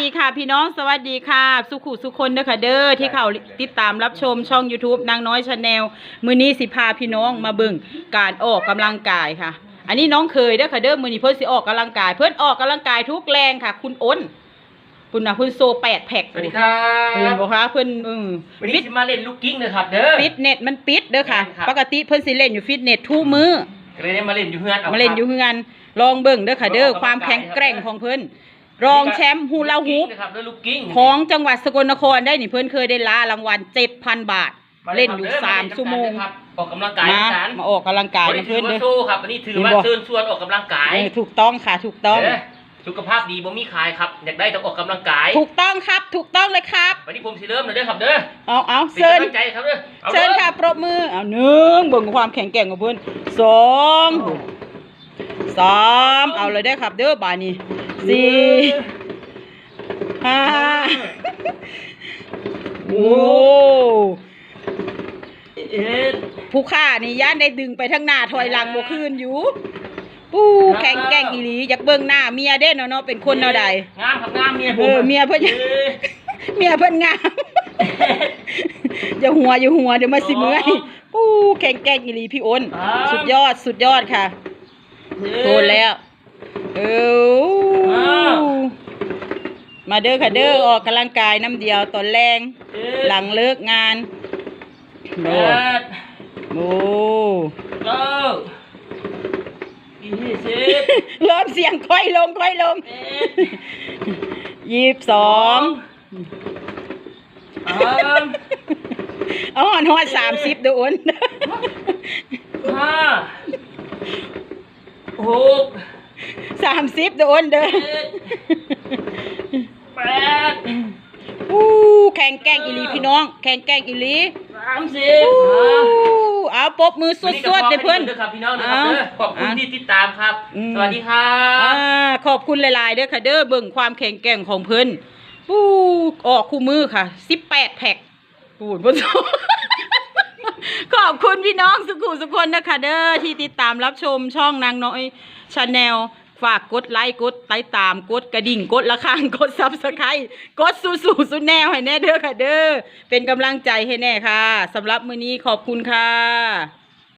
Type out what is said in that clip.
ดีค่ะพี่น้องสวัสดีค่ะ สุขุสุคนเด้อค่ะเด้อที่เขาติดตามรับชมช่อง YouTube นางน้อยชาแนลมือนี้สิพาพี่น้องมาเบิ่งการออกกำลังกายค่ะ อันนี้น้องเคยเด้อค่ะเด้อมือนี้เพิ่นสิออกกำลังกาย เพิ่นออกกำลังกายทุกแรงค่ะ คุณอ้นคุณน่ะเพิ่นโซแปดแพ็คสวัสดีครับเห็นบ่คะเพิ่นอือวันฟินี้ตจะมาเล่นลูกกิ้งนะครับเด้อฟิตเนสมันปิดเด้อค่ะแม่นครับปกติเพิ่นสิเล่นอยู่ฟิตเนสทุกมื้อก็เลยได้มาเล่นอยู่เฮือนมาเล่นอยู่เฮือนลองเบิ่งเด้อค่ะเด้อออกกำลังกายความแข็งแกร่งของเพิ่น รองแชมป์ฮูลาฮูปนะครับเด้อลูกกิ้งของจังหวัดสกลนครได้นี่เพิ่นเคยได้ล้ารางวัล7,000บาทมาเล่นอยู่ครับสามเด้ชั่วโมงาเล่นน้ำกันนะครับออกกำลังกายมากันมาออกกำลังกายวันนี้นะถืเพิ่อนว่าเด้อสู้ครับวันนี้ถือเห็นว่าบ่เชิญชวนออกกำลังกายเออถูกต้องค่ะถูกต้องเด้อสุขภาพดีบ่มีขายครับอยากได้ต้องออกกำลังกาย ถูกต้องครับ ถูกต้องเลยครับวันนี้ผมสิเริ่มเลยเด้อครับเด้อเอาเอาเป็นเชิญกำลังใจครับเด้ออาเชิญด้อค่ะปรบมือเอาหนึ่งเบิ่งความแข็งแกร่งของเพิ่นสอง สามเอาเลยได้อครับ เด้อบาดนี้สี่ห้าโอ้เอ็ดผู้ฆ่านี่ย่านได้ดึงไปทางหน้าถอยหลังบ่คืนอยู่ ปู้แข็งแกร่งอีหลีอยากเบิ่งหน้าเมียเด้เนาะเนาะเป็นคนแนวใดงามครับงามเมียผเอมอเมียเพิ่นอ้ยเมียเพิ่นงามอย่าหัวอย่าหัวเดี๋ยวมาสิเมื่อยปู้แข็งแกร่งอีหลีพี่อ้นสุดยอดสุดยอดค่ะ โทนแล้วเออมาเด้อค่ะเด้อออกกำลังกายน้ำเดียวตอนแรงเอ็ดหลังเลิกงานโดแปดดโอ้เก้ายี่สิบเริ่มเสียงค่อยลงค่อยลงเอ็ดยี่สิบสองสามอ๋อหอดสามสิบเดูอ้นห้า หกสามสิบเดูอ้นเด้อเจ็ดแปดอู้แข่งแกล้งอีหลีพี่น้อง แข่งแกล้งอีหลีสามสิบอู้เอาปรบมือสวันนี้ก็วดๆเด้อเพื่อนขบคุณครับพี่น้องนะครับเด้อขอบคุณที่ติดตามครับอืมสวัสดีครัอ่าบขอบคุณหลายๆเด้อค่ะเด้อเบิ่งความแข็งแกร่งของเพิ่นปู้ออกคู่มือค่ะสิบแปดแพ็คปูนบนโซ ขอบคุณพี่น้องสุขุสุคนนะคะเด้อที่ติดตามรับชมช่องนางน้อยชาแนลฝากกดไลค์กดไลค์ตามกดกระดิ่งกดละคังกดซับสไครต์กดสู้สู้สุดแนวให้แน่เด้อค่ะเด้อเป็นกำลังใจให้แน่ค่ะสำหรับมื้อนี้ขอบคุณค่ะ